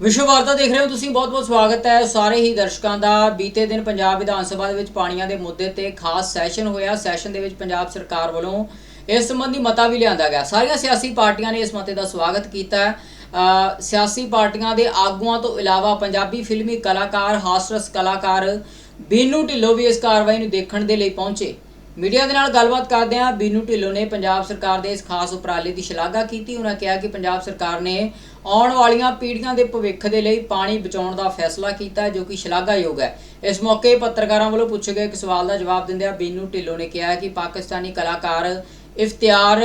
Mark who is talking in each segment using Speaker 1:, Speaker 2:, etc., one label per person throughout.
Speaker 1: ਵਿਸ਼ਵ ਵਾਰਤਾ ਦੇਖ ਰਹੇ ਹੋ ਤੁਸੀਂ ਬਹੁਤ-ਬਹੁਤ ਸਵਾਗਤ ਹੈ। ਸਾਰੇ ਹੀ ਦਰਸ਼ਕਾਂ ਦਾ ਬੀਤੇ ਦਿਨ ਪੰਜਾਬ ਵਿਧਾਨ ਸਭਾ ਦੇ ਵਿੱਚ ਪਾਣੀਆਂ ਦੇ ਮੁੱਦੇ ਤੇ ਖਾਸ ਸੈਸ਼ਨ ਹੋਇਆ। ਸੈਸ਼ਨ ਦੇ ਵਿੱਚ ਪੰਜਾਬ ਸਰਕਾਰ ਵੱਲੋਂ ਇਸ ਸੰਬੰਧੀ ਮਤਾ ਵੀ ਲਿਆਂਦਾ ਗਿਆ। ਸਾਰੀਆਂ ਸਿਆਸੀ ਪਾਰਟੀਆਂ ਨੇ ਇਸ ਮਤੇ ਦਾ ਸਵਾਗਤ ਕੀਤਾ ਸਿਆਸੀ ਪਾਰਟੀਆਂ ਦੇ ਆਗੂਆਂ ਤੋਂ ਇਲਾਵਾ ਪੰਜਾਬੀ ਫਿਲਮੀ ਕਲਾਕਾਰ, ਹਾਸਰਸ ਕਲਾਕਾਰ ਬੀਨੂ ਢਿੱਲੋਂ ਵੀ ਇਸ ਕਾਰਵਾਈ ਨੂੰ ਦੇਖਣ ਦੇ ਲਈ ਪਹੁੰਚੇ। ਮੀਡੀਆ ਦੇ ਨਾਲ ਗੱਲਬਾਤ ਕਰਦਿਆਂ ਬੀਨੂ ਢਿੱਲੋਂ ਨੇ ਪੰਜਾਬ ਸਰਕਾਰ ਦੇ ਇਸ ਖਾਸ ਉਪਰਾਲੇ ਦੀ ਸ਼ਲਾਘਾ ਕੀਤੀ। ਉਹਨਾਂ ਕਿਹਾ ਕਿ ਪੰਜਾਬ ਸਰਕਾਰ ਨੇ ਆਉਣ ਵਾਲੀਆਂ ਪੀੜ੍ਹੀਆਂ ਦੇ ਭਵਿੱਖ ਦੇ ਲਈ ਪਾਣੀ ਬਚਾਉਣ ਦਾ ਫੈਸਲਾ ਕੀਤਾ, ਜੋ ਕਿ ਸ਼ਲਾਘਾਯੋਗ ਹੈ। ਇਸ ਮੌਕੇ ਪੱਤਰਕਾਰਾਂ ਵੱਲੋਂ ਪੁੱਛੇ ਗਏ ਇੱਕ ਸਵਾਲ ਦਾ ਜਵਾਬ ਦਿੰਦਿਆਂ ਬੀਨੂ ਢਿੱਲੋਂ ਨੇ ਕਿਹਾ ਕਿ ਪਾਕਿਸਤਾਨੀ ਕਲਾਕਾਰ ਇਫਤਿਆਰ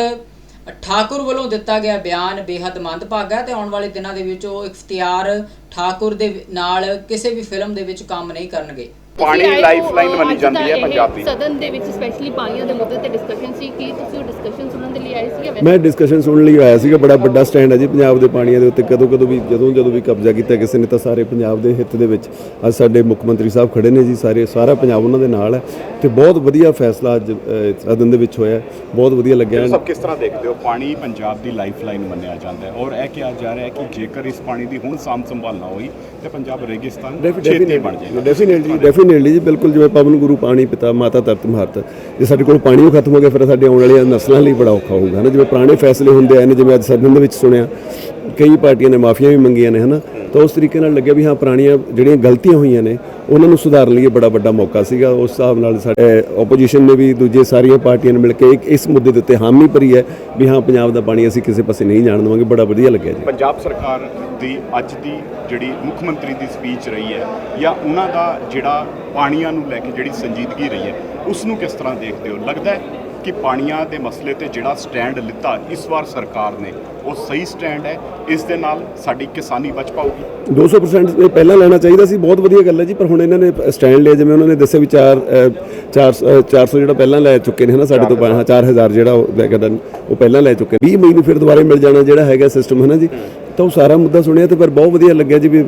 Speaker 1: ਠਾਕੁਰ ਵੱਲੋਂ ਦਿੱਤਾ ਗਿਆ ਬਿਆਨ ਬੇहद ਮੰਦਭਾਗਾ ਹੈ ਤੇ ਆਉਣ ਵਾਲੇ ਦਿਨਾਂ ਦੇ ਵਿੱਚ ਉਹ ਇਖਤਿਆਰ ਠਾਕੁਰ ਦੇ ਨਾਲ ਕਿਸੇ ਵੀ ਫਿਲਮ ਦੇ ਵਿੱਚ ਕੰਮ ਨਹੀਂ ਕਰਨਗੇ।
Speaker 2: ਪਾਣੀ ਲਾਈਫਲਾਈਨ ਮੰਨੀ ਜਾਂਦੀ ਹੈ ਪੰਜਾਬ। ਦੀ
Speaker 3: ਸਦਨ ਦੇ ਵਿੱਚ ਸਪੈਸ਼ਲੀ ਪਾਣੀਆਂ ਦੇ ਮੁੱਦੇ ਤੇ ਡਿਸਕਸ਼ਨ ਸੀ ਕੀ ਤੁਸੀਂ ਉਹ ਡਿਸਕਸ਼ਨ ਸੁਣਨ ਦੇ ਲਈ ਆਏ ਸੀ ਜਾਂ
Speaker 4: ਮੈਂ ਡਿਸਕਸ਼ਨ ਸੁਣਨ ਲਈ ਆਇਆ ਸੀਗਾ ਬੜਾ ਵੱਡਾ ਸਟੈਂਡ ਹੈ ਜੀ ਪੰਜਾਬ ਦੇ ਪਾਣੀਆਂ ਦੇ ਉੱਤੇ। ਕਦੋਂ ਕਦੋਂ ਵੀ ਜਦੋਂ ਜਦੋਂ ਵੀ ਕਬਜ਼ਾ ਕੀਤਾ ਕਿਸੇ ਨੇ ਤਾਂ ਸਾਰੇ ਪੰਜਾਬ ਦੇ ਹਿੱਤ ਦੇ ਵਿੱਚ ਅੱਜ ਸਾਡੇ ਮੁੱਖ ਮੰਤਰੀ ਸਾਹਿਬ ਖੜੇ ਨੇ ਜੀ ਸਾਰੇ ਸਾਰਾ ਪੰਜਾਬ ਉਹਨਾਂ ਦੇ ਨਾਲ ਹੈ ਤੇ ਬਹੁਤ ਵਧੀਆ ਫੈਸਲਾ ਅੱਜ ਸਦਨ ਦੇ ਵਿੱਚ ਹੋਇਆ ਬਹੁਤ ਵਧੀਆ ਲੱਗਿਆ।
Speaker 2: ਸਭ ਕਿਸ ਤਰ੍ਹਾਂ ਦੇਖਦੇ ਹੋ? ਪਾਣੀ ਪੰਜਾਬ ਦੀ ਲਾਈਫਲਾਈਨ ਮੰਨਿਆ ਜਾਂਦਾ ਹੈ। ਔਰ ਇਹ ਕਿਹਾ ਜਾ ਰਿਹਾ ਹੈ ਕਿ ਜੇਕਰ ਇਸ ਪਾਣੀ ਦੀ ਹੁਣ ਸਾਂਭ ਸੰਭਾਲ ਨਾ ਹੋਈ ਤੇ ਪੰਜਾਬ ਰੇਗਿਸਤਾਨ ਛੇਤੀ ਬਣ ਜਾਏਗਾ।
Speaker 4: ਡੈਫੀਨਿਟਲੀ ਡੈਫੀਨਿਟਲੀ ਜੀ, ਬਿਲਕੁਲ ਜਿਵੇਂ ਪਵਨ ਗੁਰੂ ਪਾਣੀ ਪਿਤਾ, ਮਾਤਾ ਤਰਤ ਮਹਤ ਜੇ ਸਾਡੇ ਕੋਲ ਪਾਣੀ ਉਹ ਖਤਮ ਹੋ ਗਿਆ, ਫਿਰ ਸਾਡੇ ਆਉਣ ਵਾਲੀਆਂ ਨਸਲਾਂ ਲਈ ਬੜਾ ਔਖਾ ਹੋਊਗਾ ਨਾ ਜਿਵੇਂ ਪੁਰਾਣੇ ਫੈਸਲੇ ਹੁੰਦੇ ਆਏ ਨੇ, ਜਿਵੇਂ ਅੱਜ ਸਦਨ ਦੇ ਵਿੱਚ ਸੁਣਿਆ ਕਈ ਪਾਰਟੀਆਂ ਨੇ ਮਾਫੀਆਂ ਵੀ ਮੰਗੀਆਂ ਨੇ, ਹਨਾ? ਤਾਂ ਉਸ ਤਰੀਕੇ ਨਾਲ ਲੱਗਿਆ ਵੀ ਹਾਂ, ਪੁਰਾਣੀਆਂ ਜਿਹੜੀਆਂ ਗਲਤੀਆਂ ਹੋਈਆਂ ਨੇ, ਉਹਨਾਂ ਨੂੰ ਸੁਧਾਰਨ ਲਈ ਇਹ ਬੜਾ ਵੱਡਾ ਮੌਕਾ ਸੀਗਾ। ਉਸ ਹਿਸਾਬ ਨਾਲ ਸਾਡੇ ਆਪੋਜੀਸ਼ਨ ਨੇ ਵੀ ਦੂਜੇ ਸਾਰੀਆਂ ਪਾਰਟੀਆਂ ਨੇ ਮਿਲ ਕੇ ਇੱਕ ਇਸ ਮੁੱਦੇ ਦੇ ਉੱਤੇ ਹਾਮੀ ਭਰੀ ਹੈ ਵੀ ਹਾਂ, ਪੰਜਾਬ ਦਾ ਪਾਣੀ ਅਸੀਂ ਕਿਸੇ ਪਾਸੇ ਨਹੀਂ ਜਾਣ ਦੇਵਾਂਗੇ। ਬੜਾ ਵਧੀਆ ਲੱਗਿਆ ਜੀ।
Speaker 2: ਪੰਜਾਬ ਸਰਕਾਰ ਦੀ ਅੱਜ ਦੀ ਜਿਹੜੀ ਮੁੱਖ ਮੰਤਰੀ ਦੀ ਸਪੀਚ ਰਹੀ ਹੈ ਜਾਂ ਉਹਨਾਂ ਦਾ ਜਿਹੜਾ ਪਾਣੀਆਂ ਨੂੰ ਲੈ ਕੇ ਜਿਹੜੀ ਸੰਜੀਦਗੀ ਰਹੀ ਹੈ ਉਸ ਨੂੰ ਕਿਸ ਤਰ੍ਹਾਂ ਦੇਖਦੇ ਹੋ? ਲੱਗਦਾ ਹੈ ਕਿ ਪਾਣੀਆਂ ਦੇ ਮਸਲੇ ਤੇ ਜਿਹੜਾ ਸਟੈਂਡ ਲਿੱਤਾ ਇਸ ਵਾਰ ਸਰਕਾਰ ਨੇ ਉਹ ਸਹੀ ਸਟੈਂਡ ਹੈ ਇਸ ਦੇ ਨਾਲ ਸਾਡੀ ਕਿਸਾਨੀ ਬਚ ਪਾਊਗੀ।
Speaker 4: 200% ਇਹ ਪਹਿਲਾਂ ਲੈਣਾ ਚਾਹੀਦਾ ਸੀ ਬਹੁਤ ਵਧੀਆ ਗੱਲ ਹੈ ਜੀ ਪਰ ਹੁਣ ਇਹਨਾਂ ਨੇ ਸਟੈਂਡ ਲਿਆ ਜਿਵੇਂ ਉਹਨਾਂ ਨੇ ਦੱਸਿਆ ਵੀ 4 400 400 ਜਿਹੜਾ ਪਹਿਲਾਂ ਲੈ ਚੁੱਕੇ ਨੇ ਹਨਾ ਸਾਡੇ ਤੋਂ ਬਾਅਦ, ਹਾਂ 4000 ਜਿਹੜਾ ਉਹ ਲੈ ਕੇ ਉਹ ਪਹਿਲਾਂ ਲੈ ਚੁੱਕੇ 20 ਮਈ ਨੂੰ ਫਿਰ ਦੁਬਾਰੇ ਮਿਲ ਜਾਣਾ ਜਿਹੜਾ ਹੈਗਾ ਸਿਸਟਮ ਹਨਾ ਜੀ। ਤਾਂ ਉਹ ਸਾਰਾ ਮੁੱਦਾ ਸੁਣਿਆ ਤੇ ਪਰ ਬਹੁਤ ਵਧੀਆ ਲੱਗਿਆ ਜੀ ਵੀ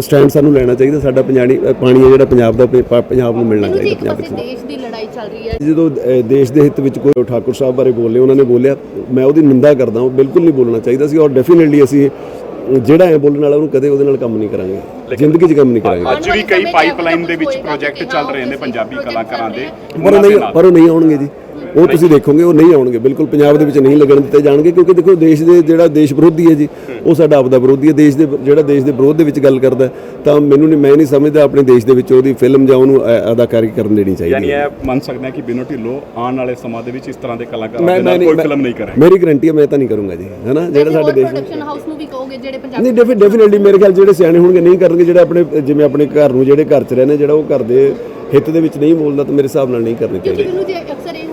Speaker 4: ਸਟੈਂਡ ਸਾਨੂੰ ਲੈਣਾ ਚਾਹੀਦਾ ਸਾਡਾ ਪੰਜਾਬੀ ਪਾਣੀ ਹੈ ਜਿਹੜਾ ਪੰਜਾਬ ਦਾ ਪੰਜਾਬ ਨੂੰ ਮਿਲਣਾ ਚਾਹੀਦਾ ਪੰਜਾਬ
Speaker 3: ਪਾਸੇ ਦੇਸ਼ ਦੀ ਲੜਾਈ ਚੱਲ ਰਹੀ ਹੈ।
Speaker 4: ਜਦੋਂ ਦੇਸ਼ ਦੇ ਹਿੱਤ ਵਿੱਚ ਕੋਈ ਠਾਕੁਰ ਸਾਹਿਬ ਬਾਰੇ ਬੋਲੇ ਉਹਨਾਂ ਨੇ ਬੋਲਿਆ ਮੈਂ ਉਹਦੀ ਨਿੰਦਾ ਕਰਦਾ ਉਹ ਬਿਲਕੁਲ ਨਹੀਂ ਬੋਲਣਾ ਚਾਹੀਦਾ ਸੀ ਔਰ ਡੈਫੀਨਿਟਲੀ ਅਸੀਂ ਜਿਹੜਾ ਹੈ ਬੋਲਣ ਵਾਲਾ ਉਹਨੂੰ ਕਦੇ ਉਹਦੇ ਨਾਲ ਕੰਮ ਨਹੀਂ ਕਰਾਂਗੇ ਜ਼ਿੰਦਗੀ 'ਚ ਕੰਮ ਨਹੀਂ ਕਰਾਂਗੇ।
Speaker 2: ਅੱਜ ਵੀ ਕਈ ਪਾਈਪਲਾਈਨ ਦੇ ਵਿੱਚ ਪ੍ਰੋਜੈਕਟ ਚੱਲ ਰਹੇ ਨੇ ਪੰਜਾਬੀ ਕਲਾਕਾਰਾਂ ਦੇ
Speaker 4: ਪਰ ਨਹੀਂ ਪਰ ਉਹ ਨਹੀਂ ਆਉਣਗੇ ਜੀ। ਉਹ ਤੁਸੀਂ ਦੇਖੋਗੇ ਉਹ ਨਹੀਂ ਆਉਣਗੇ। ਬਿਲਕੁਲ ਪੰਜਾਬ ਦੇ ਵਿੱਚ ਨਹੀਂ ਲੱਗਣ ਦਿੱਤੇ ਜਾਣਗੇ ਕਿਉਂਕਿ ਦੇਖੋ ਦੇਸ਼ ਦੇ ਜਿਹੜਾ ਦੇਸ਼ ਵਿਰੋਧੀ ਹੈ ਜੀ ਉਹ ਸਾਡਾ ਆਪਦਾ ਵਿਰੋਧੀ ਹੈ। ਦੇਸ਼ ਦੇ ਜਿਹੜਾ ਦੇਸ਼ ਦੇ ਵਿਰੋਧ ਦੇ ਵਿੱਚ ਗੱਲ ਕਰਦਾ ਤਾਂ ਮੈਨੂੰ ਨਹੀਂ ਮੈਂ ਨਹੀਂ ਸਮਝਦਾ ਆਪਣੇ ਦੇਸ਼ ਦੇ ਵਿੱਚ ਉਹਦੀ ਫਿਲਮ ਜਾਂ ਉਹਨੂੰ ਅਦਾਕਾਰੀ ਕਰਨ ਦੇਣੀ ਚਾਹੀਦੀ
Speaker 2: ਯਾਨੀ ਇਹ ਮੰਨ ਸਕਦੇ ਹਾਂ ਕਿ ਬਿਨੋ ਢਿੱਲੋਂ ਆਉਣ ਵਾਲੇ ਸਮਾਂ ਦੇ ਵਿੱਚ ਇਸ ਤਰ੍ਹਾਂ ਦੇ ਕਲਾਕਾਰਾਂ ਦੇ ਨਾਲ ਕੋਈ ਫਿਲਮ ਨਹੀਂ ਕਰੇ।
Speaker 4: ਮੇਰੀ ਗਰੰਟੀ ਹੈ ਮੈਂ ਤਾਂ ਨਹੀਂ ਕਰੂੰਗਾ ਜੀ ਹੈਨਾ? ਜਿਹੜਾ ਸਾਡੇ ਦੇਸ਼
Speaker 3: ਪ੍ਰੋਡਕਸ਼ਨ ਹਾਊਸ ਨੂੰ ਵੀ ਕਹੋਗੇ ਜਿਹੜੇ ਪੰਜਾਬ
Speaker 4: ਨਹੀਂ ਡੈਫੀ ਡੈਫੀਨਿਟਲੀ ਮੇਰੇ ਖਿਆਲ ਜਿਹੜੇ ਸਿਆਣੇ ਹੋਣਗੇ ਨਹੀਂ ਕਰਨਗੇ ਜਿਹੜਾ ਆਪਣੇ ਜਿਵੇਂ ਆਪਣੇ ਘਰ ਨੂੰ ਜਿਹੜੇ ਘਰ 'ਚ ਰਹਿੰਦੇ ਜਿਹੜਾ ਉਹ ਘਰ ਦੇ ਹਿੱਤ ਦੇ ਵਿੱਚ ਨਹੀਂ ਬੋਲਦਾ ਤਾਂ ਮੇਰੇ ਹਿਸਾਬ ਨਾਲ ਨਹੀਂ ਕਰਨੀ
Speaker 3: ਕਿਉਂਕਿ
Speaker 4: ਚਾਹੀਦੀ।
Speaker 3: ਮੈਨੂੰ ਜੇ ਅਕਸਰ ਇਹ